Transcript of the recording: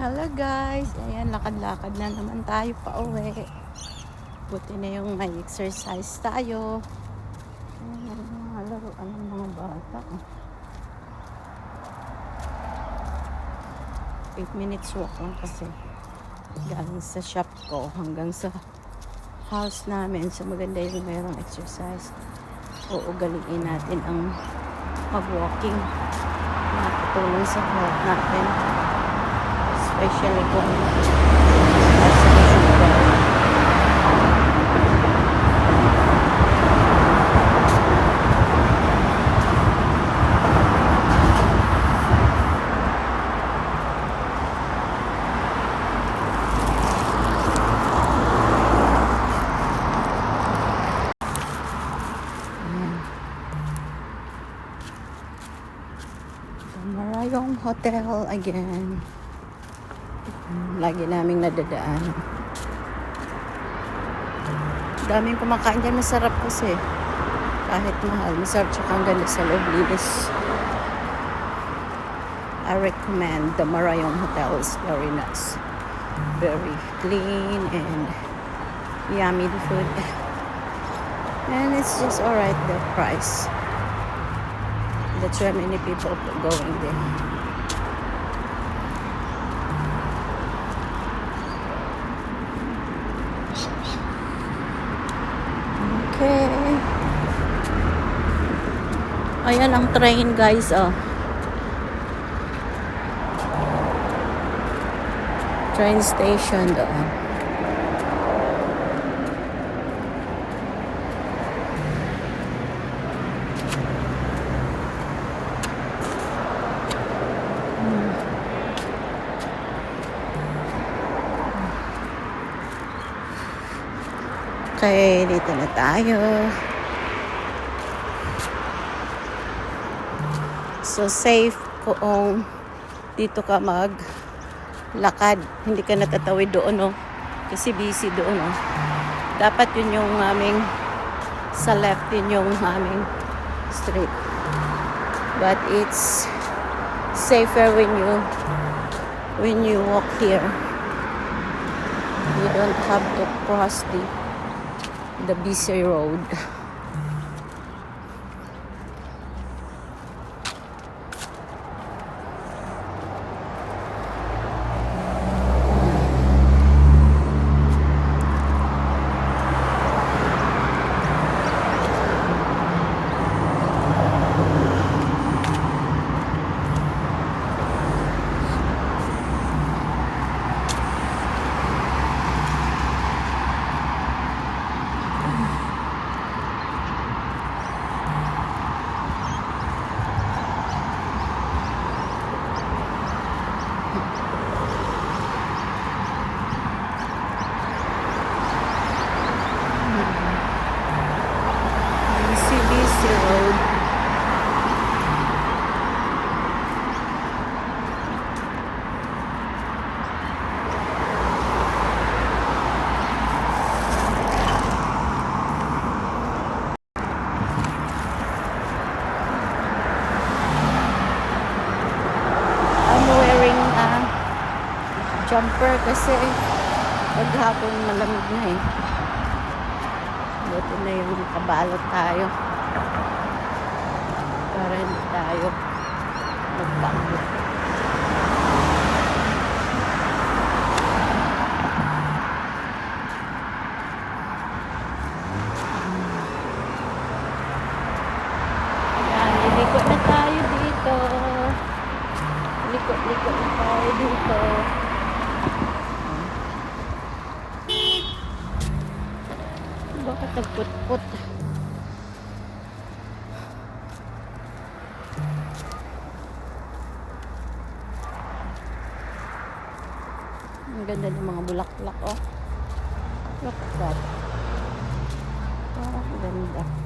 Hello guys, ayan lakad-lakad na naman tayo pa uwi. Buti na yung may exercise tayo. Ayan, mga laruan ng mga bata. 8 minutes walk lang kasi galing sa shop ko hanggang sa house namin. So maganda yung mayroong exercise. Uugaliin natin ang mag-walking. Nakatulong sa health natin. Especially kung. Marayong Hotel again. Lagi naming nadadaan. Daming kumakain dyan. Masarap kasi. Kahit mahal. Masarap tsaka ang ganda sa loob. Linis. I recommend the Marayong Hotel. It's very nice. Very clean and yummy the food. And it's just alright the price. That's why many people going there. Okay. Ayan ang train guys, oh. Train station doon. Okay, dito na tayo. So, safe kung dito ka mag lakad. Hindi ka natatawid doon, no? Kasi busy doon, no? Dapat yun yung aming sa left yun yung aming street. But it's safer when you when you walk here. You don't have to cross the the busy road. Busy, busy road. I'm wearing a jumper kasi maghapon malamig na eh. Buti na yung kabalot tayo. Para hindi tayo magpangit. Likot-likot na tayo dito. Nagput-put? Ang ganda ng mga bulaklak, oh. Look at that. Oh, ang ganda.